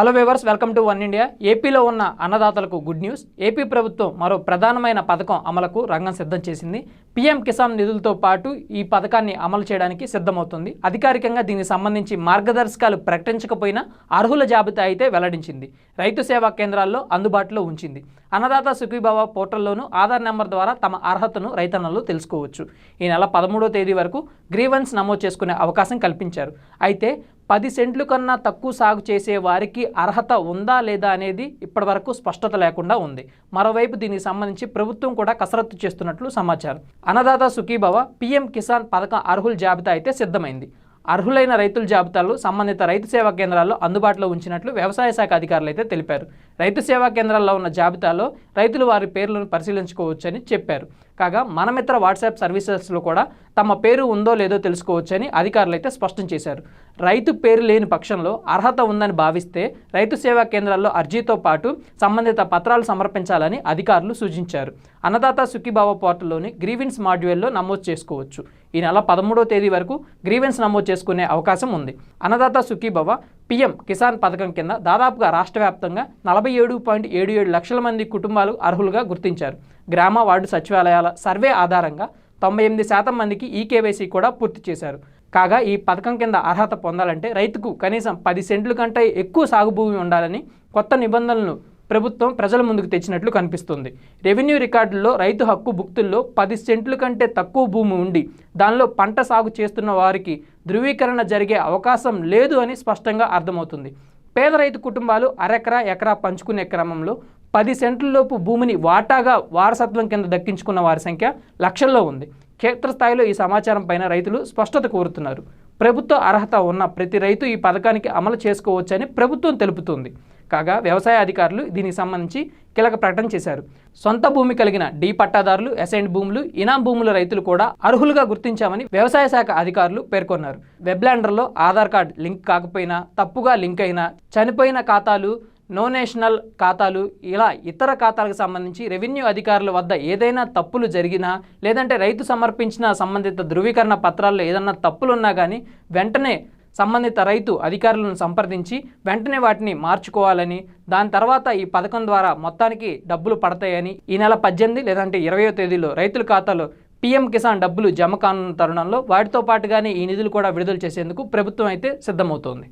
Hello viewers welcome to One India. ఏపీలో ఉన్న అన్నదాతలకు good news. AP ప్రభుత్వం మరో ప్రధానమైన పథకం అమలుకు రంగం సిద్ధం చేసింది. పీఎం కిసాన్ నిధులతో పాటు ఈ పథకాన్ని అమలు చేయడానికి సిద్ధమవుతుంది. అధికారికంగా దీనికి సంబంధించి మార్గదర్శకాలు ప్రకటించకపోయినా అర్హుల జాబితా అయితే వెల్లడించింది. రైతు సేవా కేంద్రాల్లో అందుబాటులో ఉంచింది. అన్నదాత సుఖీభావ పోర్టల్లోనూ ఆధార్ నెంబర్ ద్వారా తమ అర్హతను రైతన్నలు తెలుసుకోవచ్చు. ఈ నెల పదమూడో తేదీ వరకు గ్రీవెన్స్ నమోదు చేసుకునే అవకాశం కల్పించారు. అయితే పది సెంట్లు కన్నా తక్కువ సాగు చేసే వారికి అర్హత ఉందా లేదా అనేది ఇప్పటివరకు స్పష్టత లేకుండా ఉంది. మరోవైపు దీనికి సంబంధించి ప్రభుత్వం కూడా కసరత్తు చేస్తున్నట్లు సమాచారం. అన్నదాత సుఖీభవ పీఎం కిసాన్ పథకం అర్హుల జాబితా అయితే సిద్ధమైంది. అర్హులైన రైతుల జాబితాలు సంబంధిత రైతు సేవా కేంద్రాల్లో అందుబాటులో ఉంచినట్లు వ్యవసాయ శాఖ అధికారులు అయితే తెలిపారు. రైతు సేవా కేంద్రాల్లో ఉన్న జాబితాలో రైతులు వారి పేర్లను పరిశీలించుకోవచ్చని చెప్పారు. కాగా మనమిత్ర వాట్సాప్ సర్వీసెస్లో కూడా తమ పేరు ఉందో లేదో తెలుసుకోవచ్చని అధికారులు అయితే స్పష్టం చేశారు. రైతు పేరు లేని పక్షంలో అర్హత ఉందని భావిస్తే రైతు సేవా కేంద్రాల్లో అర్జీతో పాటు సంబంధిత పత్రాలు సమర్పించాలని అధికారులు సూచించారు. అన్నదాత సుఖీభావ పోర్టల్లోని గ్రీవిన్స్ మాడ్యూల్లో నమోదు చేసుకోవచ్చు. ఈ నెల పదమూడో తేదీ వరకు గ్రీవెన్స్ నమోదు చేసుకునే అవకాశం ఉంది. అన్నదాత సుఖీభవ పీఎం కిసాన్ పథకం కింద దాదాపుగా రాష్ట్ర వ్యాప్తంగా నలభై ఏడు పాయింట్ ఏడు ఏడు లక్షల మంది కుటుంబాలు అర్హులుగా గుర్తించారు. గ్రామ వార్డు సచివాలయాల సర్వే ఆధారంగా తొంభై ఎనిమిది శాతం మందికి ఈ కేవైసీ కూడా పూర్తి చేశారు. కాగా ఈ పథకం కింద అర్హత పొందాలంటే రైతుకు కనీసం పది సెంట్ల కంటే ఎక్కువ సాగు భూమి ఉండాలని కొత్త నిబంధనలు ప్రభుత్వం ప్రజల ముందుకు తెచ్చినట్లు కనిపిస్తుంది. రెవెన్యూ రికార్డుల్లో రైతు హక్కు భుక్తుల్లో పది సెంట్ల కంటే తక్కువ భూమి ఉండి దానిలో పంట సాగు చేస్తున్న వారికి ధృవీకరణ జరిగే అవకాశం లేదు అని స్పష్టంగా అర్థమవుతుంది. పేద రైతు కుటుంబాలు అరెకరా ఎకరా పంచుకునే క్రమంలో పది సెంట్లలోపు భూమిని వాటాగా వారసత్వం కింద దక్కించుకున్న వారి సంఖ్య లక్షల్లో ఉంది. క్షేత్రస్థాయిలో ఈ సమాచారం పైన రైతులు స్పష్టత కోరుతున్నారు. ప్రభుత్వ అర్హత ఉన్న ప్రతి రైతు ఈ పథకానికి అమలు చేసుకోవచ్చని ప్రభుత్వం తెలుపుతుంది. కాగా వ్యవసాయ అధికారులు దీనికి సంబంధించి కీలక ప్రకటన చేశారు. సొంత భూమి కలిగిన డీ పట్టాదారులు అసైన్డ్ భూములు ఇనాం భూముల రైతులు కూడా అర్హులుగా గుర్తించామని వ్యవసాయ శాఖ అధికారులు పేర్కొన్నారు. వెబ్లాండర్లో ఆధార్ కార్డ్ లింక్ కాకపోయినా తప్పుగా లింక్ అయినా చనిపోయిన ఖాతాలు నో నేషనల్ ఖాతాలు ఇలా ఇతర ఖాతాలకు సంబంధించి రెవెన్యూ అధికారుల వద్ద ఏదైనా తప్పులు జరిగినా లేదంటే రైతు సమర్పించిన సంబంధిత ధృవీకరణ పత్రాల్లో ఏదైనా తప్పులు ఉన్నా కానీ వెంటనే సంబంధిత రైతు అధికారులను సంప్రదించి వెంటనే వాటిని మార్చుకోవాలని దాని తర్వాత ఈ పథకం ద్వారా మొత్తానికి డబ్బులు పడతాయని ఈ నెల పద్దెనిమిది లేదంటే ఇరవయో తేదీలో రైతుల ఖాతాలో పీఎం కిసాన్ డబ్బులు జమ కానున్న తరుణంలో వాటితో పాటుగానే ఈ నిధులు కూడా విడుదల చేసేందుకు ప్రభుత్వం అయితే సిద్ధమవుతోంది.